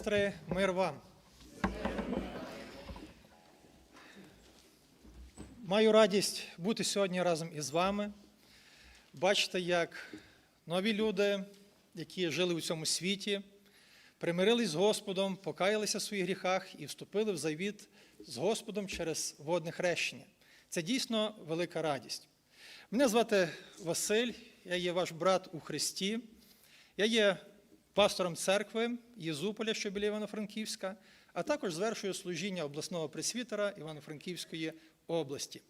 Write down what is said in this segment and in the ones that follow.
сестри, мир вам. Маю радість бути сьогодні разом із вами. Бачите, як нові люди, які жили у цьому світі, примирились з Господом, покаялися в своїх гріхах і вступили в завіт з Господом через водне хрещення. Це дійсно велика радість. Мене звати Василь, я є ваш брат у Христі. Я є пастором церкви Єзуполя, що біля Івано-Франківська, а також звершую служіння обласного пресвітера Івано-Франківської області.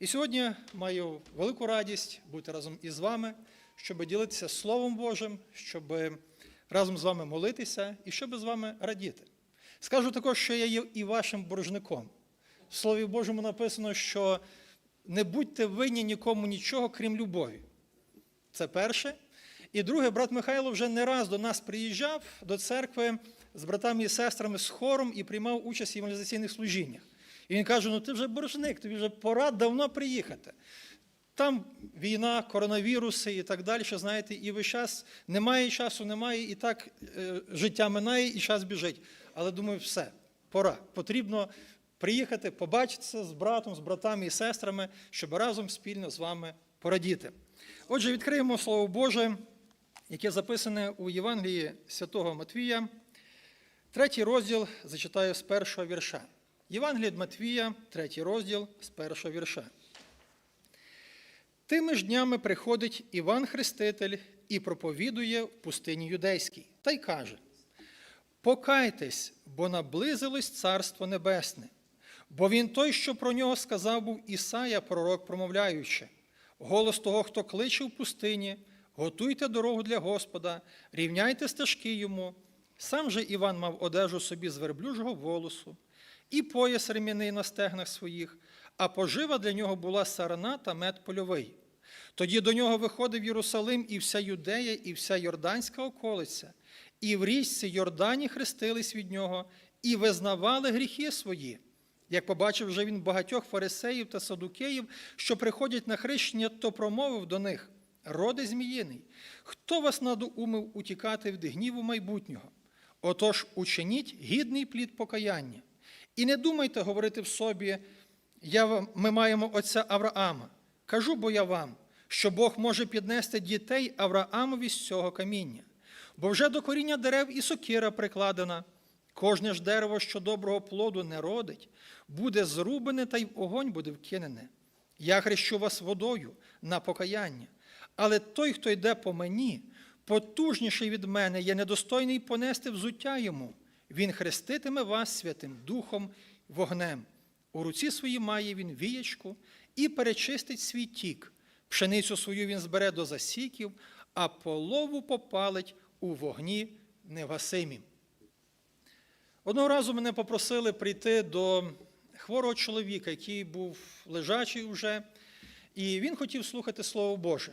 І сьогодні маю велику радість бути разом із вами, щоб ділитися Словом Божим, щоб разом з вами молитися і щоб з вами радіти. Скажу також, що я є і вашим боржником. В Слові Божому написано, що не будьте винні нікому нічого, крім любові. Це перше. І друге, брат Михайло вже не раз до нас приїжджав до церкви з братами і сестрами з хором і приймав участь в евангелізаційних служіннях. І він каже: ну ти вже боржник, тобі вже пора давно приїхати. Там війна, коронавіруси і так далі, що знаєте, і весь час немає часу, немає, і так е, життя минає, і час біжить. Але думаю, все, пора. Потрібно приїхати, побачитися з братом, з братами і сестрами, щоб разом спільно з вами порадіти. Отже, відкриємо Слово Боже, яке записане у Євангелії святого Матвія, третій розділ зачитаю з першого вірша. Євангелія Матвія, третій розділ з першого вірша. Тими ж днями приходить Іван Хреститель і проповідує в пустині юдейській, та й каже: Покайтесь, бо наблизилось Царство Небесне, бо він той, що про нього сказав був Ісая, пророк, промовляючи, голос того, хто кличе в пустині, готуйте дорогу для Господа, рівняйте стежки йому. Сам же Іван мав одежу собі з верблюжого волосу, і пояс рем'яний на стегнах своїх, а пожива для нього була сарана та мед польовий. Тоді до нього виходив Єрусалим і вся Юдея, і вся Йорданська околиця, і в річці Йордані хрестились від нього, і визнавали гріхи свої. Як побачив вже він багатьох фарисеїв та садукеїв, що приходять на хрещення, то промовив до них: Роди зміїний, хто вас надоумив утікати від гніву майбутнього? Отож, учиніть гідний плід покаяння. І не думайте говорити в собі, я, ми маємо отця Авраама. Кажу бо я вам, що Бог може піднести дітей Авраамові з цього каміння. Бо вже до коріння дерев і сокира прикладена. Кожне ж дерево, що доброго плоду не родить, буде зрубане та й в огонь буде вкинене. Я хрещу вас водою на покаяння. Але той, хто йде по мені, потужніший від мене, є недостойний понести взуття йому. Він хреститиме вас Святим Духом вогнем. У руці своїй має він віячку і перечистить свій тік. Пшеницю свою він збере до засіків, а полову попалить у вогні невгасимім. Одного разу мене попросили прийти до хворого чоловіка, який був лежачий уже, і він хотів слухати Слово Боже.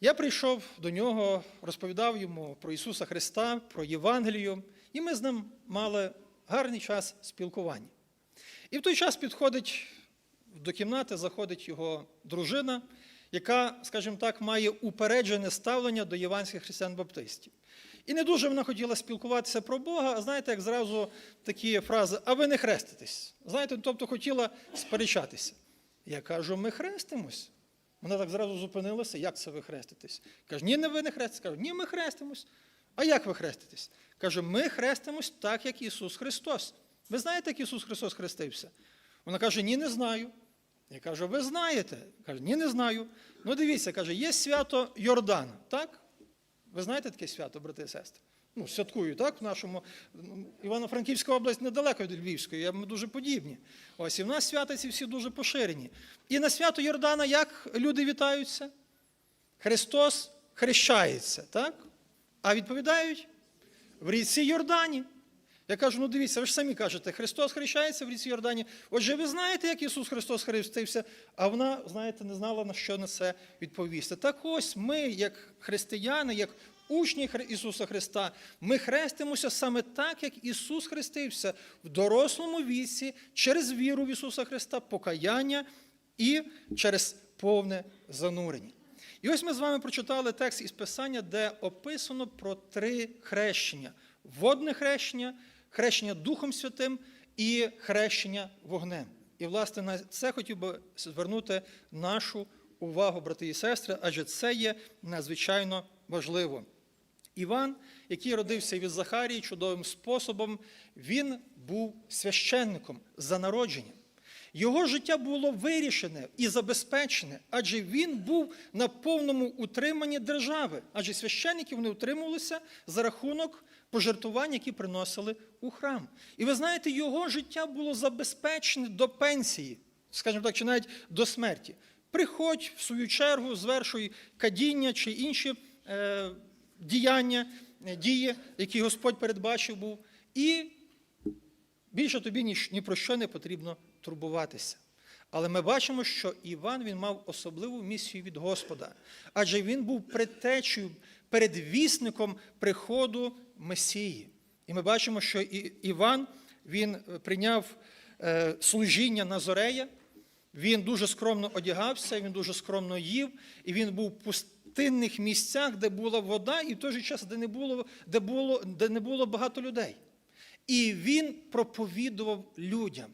Я прийшов до нього, розповідав йому про Ісуса Христа, про Євангелію, і ми з ним мали гарний час спілкування. І в той час підходить до кімнати, заходить його дружина, яка, скажімо так, має упереджене ставлення до євангельських християн-баптистів. І не дуже вона хотіла спілкуватися про Бога, а знаєте, як зразу такі фрази, а ви не хреститесь. Знаєте, тобто хотіла сперечатися. Я кажу, ми хрестимось. Вона так зразу зупинилася, як це ви хреститесь? Каже, ні, не ви не хреститесь. Кажу, ні, ми хрестимось. А як ви хреститесь? Каже, ми хрестимось так, як Ісус Христос. Ви знаєте, як Ісус Христос хрестився? Вона каже, ні, не знаю. Я кажу, ви знаєте? Каже, ні, не знаю. Ну, дивіться, каже, є свято Йордана, так? Ви знаєте таке свято, брати і сестри? Ну, святкую, так? В нашому ну, Івано-Франківська область недалеко від Львівської, ми дуже подібні. Ось, і в нас свята ці всі дуже поширені. І на свято Йордана як люди вітаються? Христос хрещається, так? А відповідають в річці Йордані. Я кажу, ну дивіться, ви ж самі кажете, Христос хрещається в ріці Йордані. Отже, ви знаєте, як Ісус Христос хрестився, а вона, знаєте, не знала, на що на це відповісти. Так ось ми, як християни, як учні Ісуса Христа, ми хрестимося саме так, як Ісус хрестився в дорослому віці через віру в Ісуса Христа, покаяння і через повне занурення. І ось ми з вами прочитали текст із Писання, де описано про три хрещення водне хрещення, хрещення Духом Святим і хрещення вогнем. І, власне, на це хотів би звернути нашу увагу, брати і сестри, адже це є надзвичайно важливо. Іван, який родився від Захарії чудовим способом, він був священником за народженням. Його життя було вирішене і забезпечене, адже він був на повному утриманні держави, адже священники вони утримувалися за рахунок пожертвувань, які приносили у храм. І ви знаєте, його життя було забезпечене до пенсії, скажімо так, чи навіть до смерті. Приходь в свою чергу, звершуй кадіння чи інші е, діяння, е, дії, які Господь передбачив був, і більше тобі ні, ні про що не потрібно турбуватися. Але ми бачимо, що Іван він мав особливу місію від Господа, адже він був предтечею, передвісником приходу Месії. І ми бачимо, що Іван він прийняв е, служіння Назорея, він дуже скромно одягався, він дуже скромно їв, і він був в пустинних місцях, де була вода, і в той же час, де не було, де було, де не було багато людей. І він проповідував людям.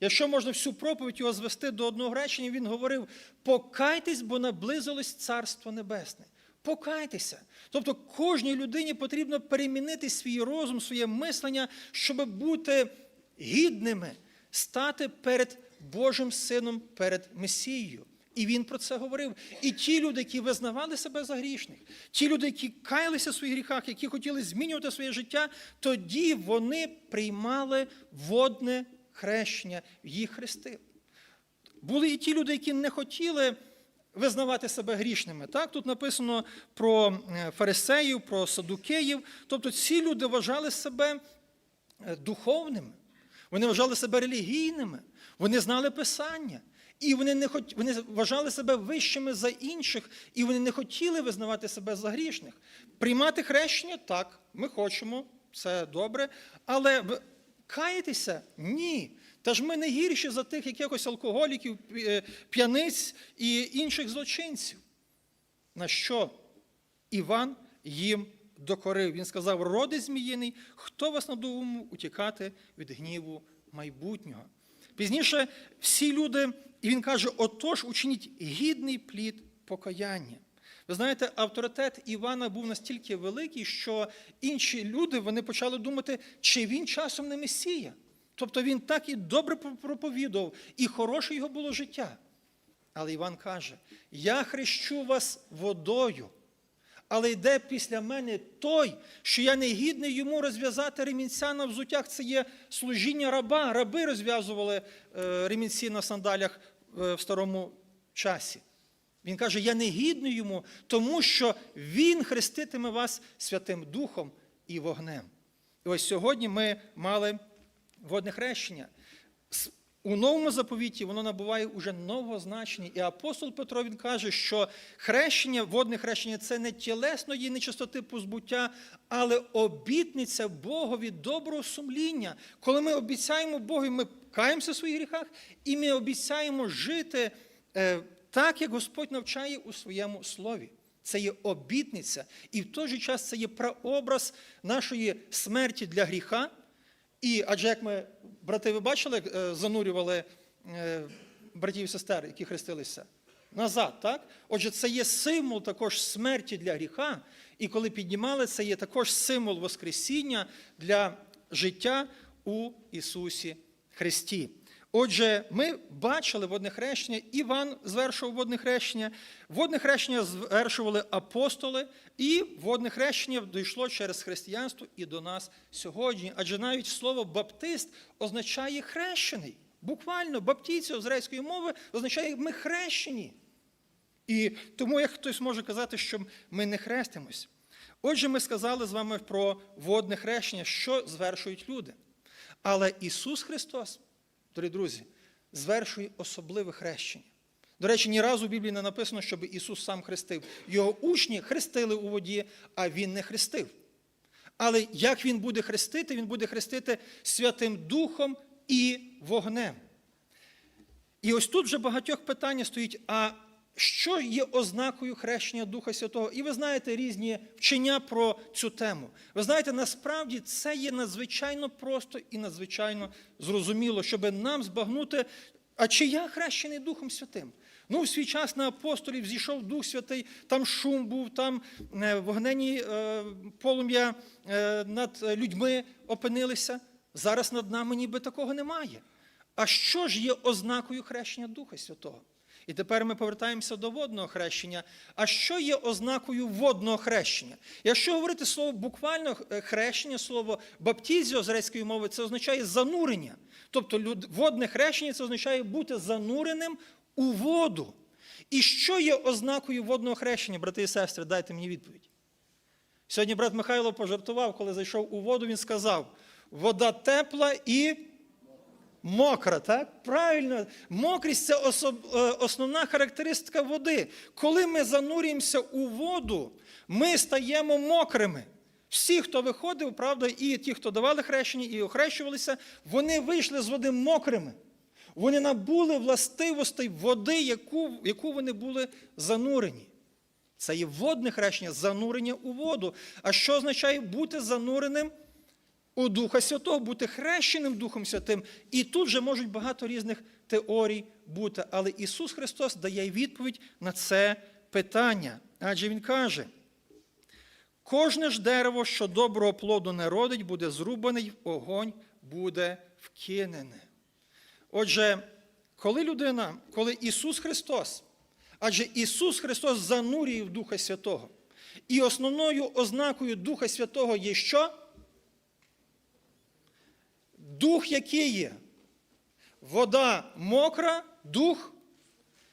Якщо можна всю проповідь його звести до одного речення, він говорив: покайтесь, бо наблизилось Царство Небесне. Покайтеся. Тобто кожній людині потрібно перемінити свій розум, своє мислення, щоб бути гідними, стати перед Божим Сином, перед Месією. І він про це говорив. І ті люди, які визнавали себе за грішних, ті люди, які каялися в своїх гріхах, які хотіли змінювати своє життя, тоді вони приймали водне хрещення, їх хрестив. Були і ті люди, які не хотіли визнавати себе грішними. Так? Тут написано про е, фарисеїв, про садукеїв. Тобто ці люди вважали себе е, духовними, вони вважали себе релігійними, вони знали Писання. І вони не хот... вони вважали себе вищими за інших, і вони не хотіли визнавати себе за грішних. Приймати хрещення так, ми хочемо, це добре, але каятися ні. Та ж ми не гірші за тих якихось алкоголіків, е, п'яниць і інших злочинців. На що Іван їм докорив? Він сказав: роди зміїний, хто вас надумав утікати від гніву майбутнього? Пізніше всі люди, і він каже: отож, учиніть гідний плід покаяння. Ви знаєте, авторитет Івана був настільки великий, що інші люди вони почали думати, чи він часом не Месія. Тобто він так і добре проповідував, і хороше його було життя. Але Іван каже: Я хрещу вас водою, але йде після мене той, що я не гідний йому розв'язати ремінця на взуттях. Це є служіння раба. Раби розв'язували е, ремінці на сандалях е, в старому часі. Він каже: Я не гідний йому, тому що він хреститиме вас Святим Духом і вогнем. І ось сьогодні ми мали водне хрещення. У новому заповіті воно набуває уже нового значення. І апостол Петро він каже, що хрещення, водне хрещення це не тілесної нечистоти позбуття, але обітниця Богові доброго сумління. Коли ми обіцяємо Богу, ми каємося в своїх гріхах, і ми обіцяємо жити е, так, як Господь навчає у своєму слові. Це є обітниця, і в той же час це є прообраз нашої смерті для гріха. І адже як ми, брати, ви бачили, е, занурювали е, братів і сестер, які хрестилися? Назад, так? Отже, це є символ також смерті для гріха. І коли піднімали, це є також символ Воскресіння для життя у Ісусі Христі. Отже, ми бачили водне хрещення, Іван звершував водне хрещення, водне хрещення звершували апостоли, і водне хрещення дійшло через християнство і до нас сьогодні. Адже навіть слово баптист означає хрещений. Буквально баптійця з мови означає ми хрещені. І тому як хтось може казати, що ми не хрестимось. Отже, ми сказали з вами про водне хрещення, що звершують люди. Але Ісус Христос, дорогі друзі, звершує особливе хрещення. До речі, ні разу в Біблії не написано, щоб Ісус сам хрестив. Його учні хрестили у воді, а Він не хрестив. Але як Він буде хрестити, Він буде хрестити Святим Духом і вогнем. І ось тут вже багатьох питання стоїть: а що є ознакою хрещення Духа Святого? І ви знаєте різні вчення про цю тему. Ви знаєте, насправді це є надзвичайно просто і надзвичайно зрозуміло, щоб нам збагнути, а чи я хрещений Духом Святим? Ну, в свій час на апостолів зійшов Дух Святий, там шум був, там е, вогнені е, полум'я е, над людьми опинилися. Зараз над нами ніби такого немає. А що ж є ознакою хрещення Духа Святого? І тепер ми повертаємося до водного хрещення. А що є ознакою водного хрещення? Якщо говорити слово буквально е, хрещення, слово баптізіо з грецької мови, це означає занурення. Тобто водне хрещення це означає бути зануреним у воду. І що є ознакою водного хрещення, брати і сестри, дайте мені відповідь. Сьогодні брат Михайло пожартував, коли зайшов у воду, він сказав: вода тепла і мокра, так? Правильно, мокрість це е, основна характеристика води. Коли ми занурюємося у воду, ми стаємо мокрими. Всі, хто виходив, правда, і ті, хто давали хрещення, і охрещувалися, вони вийшли з води мокрими. Вони набули властивостей води, яку, яку вони були занурені. Це є водне хрещення, занурення у воду. А що означає бути зануреним у Духа Святого, бути хрещеним Духом Святим? І тут же можуть багато різних теорій бути. Але Ісус Христос дає відповідь на це питання. Адже Він каже: кожне ж дерево, що доброго плоду не родить, буде зрубане, й в огонь буде вкинене. Отже, коли людина, коли Ісус Христос, адже Ісус Христос занурює в Духа Святого. І основною ознакою Духа Святого є що? Дух який є? Вода мокра, дух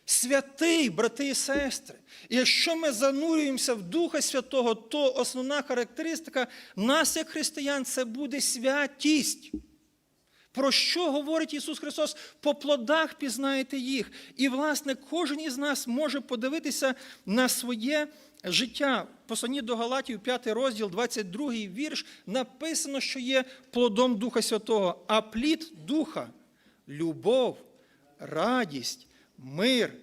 святий, брати і сестри. І якщо ми занурюємося в Духа Святого, то основна характеристика нас, як християн, це буде святість. Про що говорить Ісус Христос? По плодах пізнаєте їх. І, власне, кожен із нас може подивитися на своє життя. Посланні до Галатів, 5 розділ, 22 вірш, написано, що є плодом Духа Святого, а плід Духа любов, радість, мир,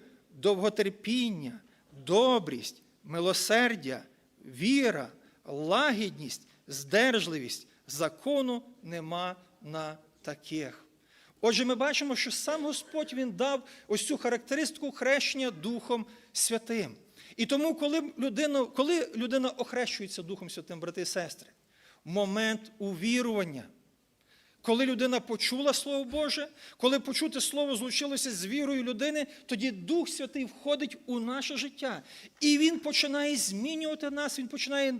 довготерпіння, добрість, милосердя, віра, лагідність, здержливість. Закону нема на таких. Отже, ми бачимо, що сам Господь Він дав ось цю характеристику хрещення Духом Святим. І тому, коли людина, коли людина охрещується Духом Святим, брати і сестри, момент увірування, коли людина почула Слово Боже, коли почути Слово злучилося з вірою людини, тоді Дух Святий входить у наше життя. І Він починає змінювати нас, Він починає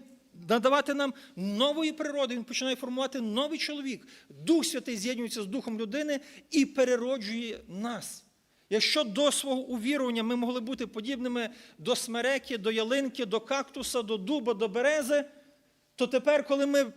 надавати нам нової природи, Він починає формувати новий чоловік. Дух Святий з'єднується з Духом людини і перероджує нас. Якщо до свого увірування ми могли бути подібними до смереки, до ялинки, до кактуса, до дуба, до берези, то тепер, коли ми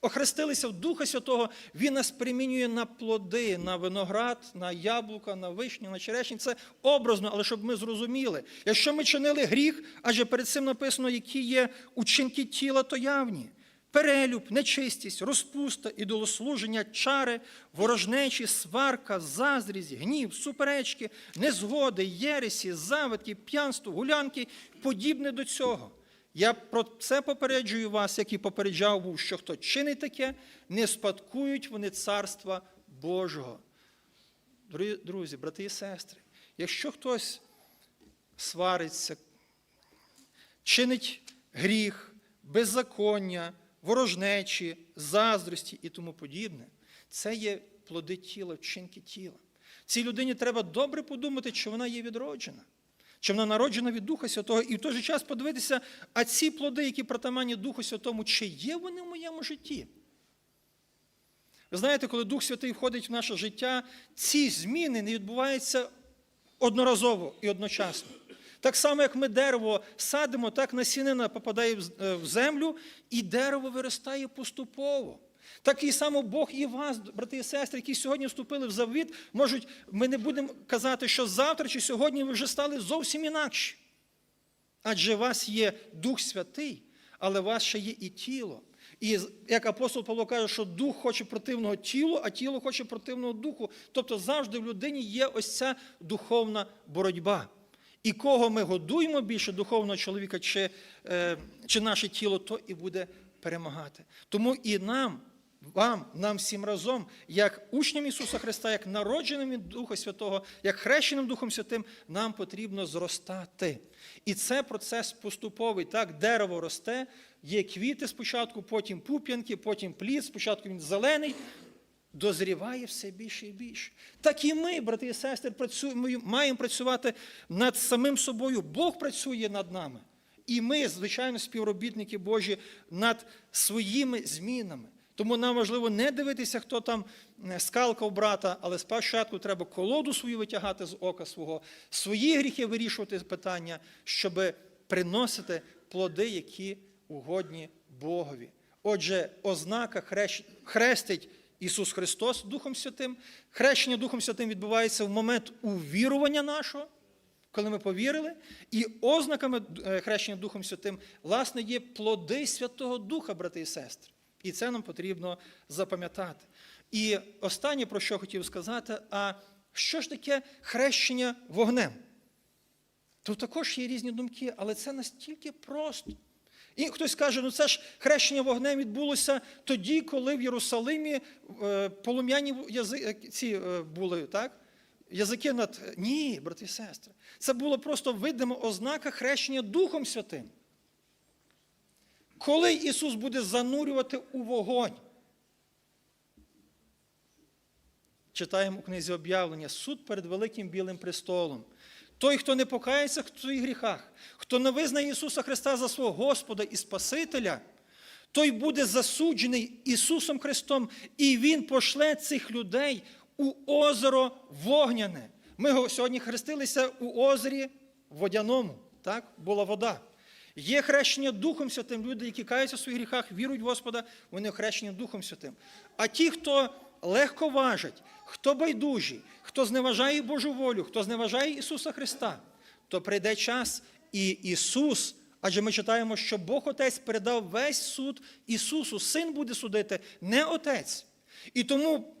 охрестилися в Духа Святого, Він нас примінює на плоди, на виноград, на яблука, на вишню, на черешні. Це образно, але щоб ми зрозуміли. Якщо ми чинили гріх, адже перед цим написано, які є учинки тіла, то явні. Перелюб, нечистість, розпуста, ідолослуження, чари, ворожнечі, сварка, заздрість, гнів, суперечки, незгоди, єресі, завитки, п'янство, гулянки, подібне до цього. Я про це попереджую вас, як і попереджав був, що хто чинить таке, не спадкують вони царства Божого. Друзі, брати і сестри, якщо хтось свариться, чинить гріх, беззаконня, ворожнечі, заздрості і тому подібне, це є плоди тіла, вчинки тіла. Цій людині треба добре подумати, чи вона є відроджена, чи вона народжена від Духа Святого, і в той же час подивитися, а ці плоди, які притаманні Духу Святому, чи є вони в моєму житті? Ви знаєте, коли Дух Святий входить в наше життя, ці зміни не відбуваються одноразово і одночасно. Так само, як ми дерево садимо, так насінина попадає в е, землю, і дерево виростає поступово. Так і само Бог і вас, брати і сестри, які сьогодні вступили в завіт, можуть, ми не будемо казати, що завтра чи сьогодні ви вже стали зовсім інакші. Адже у вас є Дух Святий, але у вас ще є і тіло. І як апостол Павло каже, що дух хоче противного тілу, а тіло хоче противного духу. Тобто завжди в людині є ось ця духовна боротьба. І кого ми годуємо більше духовного чоловіка чи, е, чи наше тіло, то і буде перемагати. Тому і нам, вам, нам всім разом, як учням Ісуса Христа, як народженим від Духа Святого, як хрещеним Духом Святим, нам потрібно зростати. І це процес поступовий. Так, дерево росте, є квіти спочатку, потім пуп'янки, потім плід, спочатку він зелений, дозріває все більше і більше. Так і ми, брати і сестри, працюємо, маємо працювати над самим собою. Бог працює над нами. І ми, звичайно, співробітники Божі, над своїми змінами. Тому нам важливо не дивитися, хто там е, скалкав брата, але спочатку треба колоду свою витягати з ока свого, свої гріхи вирішувати питання, щоб приносити плоди, які угодні Богові. Отже, ознака хрестить Ісус Христос Духом Святим. Хрещення Духом Святим відбувається в момент увірування нашого, коли ми повірили, і ознаками е, хрещення Духом Святим, власне, є плоди Святого Духа, брати і сестри. І це нам потрібно запам'ятати. І останнє, про що хотів сказати, а що ж таке хрещення вогнем? Тут також є різні думки, але це настільки просто. І хтось каже, ну це ж хрещення вогнем відбулося тоді, коли в Єрусалимі е, полум'яні е, ці е, були, так? Язики над. Ні, брати і сестри. Це було просто видима ознака хрещення Духом Святим. Коли Ісус буде занурювати у вогонь? Читаємо у книзі об'явлення суд перед великим білим престолом. Той, хто не покається в своїх гріхах, хто не визнає Ісуса Христа за свого Господа і Спасителя, той буде засуджений Ісусом Христом, і Він пошле цих людей у озеро вогняне. Ми сьогодні хрестилися у озері водяному, так? Була вода. Є хрещення Духом Святим. Люди, які каються в своїх гріхах, вірують в Господа, вони хрещені Духом Святим. А ті, хто легко важить, хто байдужий, хто зневажає Божу волю, хто зневажає Ісуса Христа, то прийде час, і Ісус, адже ми читаємо, що Бог Отець передав весь суд Ісусу. Син буде судити, не Отець. І тому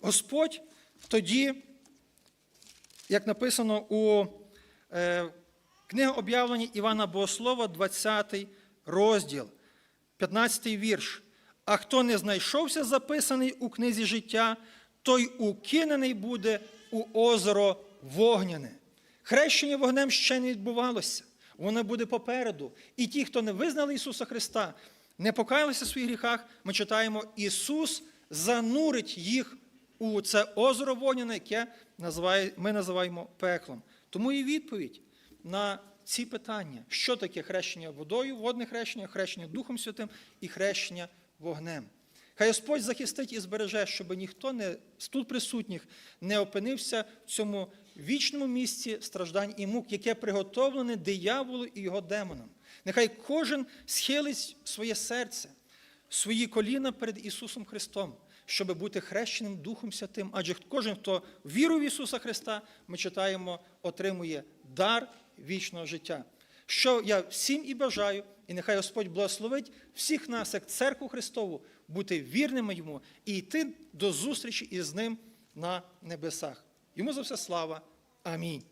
Господь тоді, як написано у е, книга об'явлення Івана Богослова, 20 розділ, 15 вірш. А хто не знайшовся записаний у книзі життя, той укинений буде у озеро вогняне. Хрещення вогнем ще не відбувалося. Воно буде попереду. І ті, хто не визнали Ісуса Христа, не покаялися в своїх гріхах, ми читаємо, Ісус занурить їх у це озеро вогняне, яке ми називаємо пеклом. Тому і відповідь на ці питання, що таке хрещення водою, водне хрещення, хрещення Духом Святим і хрещення вогнем. Хай Господь захистить і збереже, щоб ніхто не, з тут присутніх не опинився в цьому вічному місці страждань і мук, яке приготовлене дияволу і його демонам. Нехай кожен схилить своє серце, свої коліна перед Ісусом Христом, щоб бути хрещеним Духом Святим. Адже кожен, хто вірує в Ісуса Христа, ми читаємо, отримує дар вічного життя. Що я всім і бажаю, і нехай Господь благословить всіх нас, як церкву Христову, бути вірними йому і йти до зустрічі із ним на небесах. Йому за все слава. Амінь.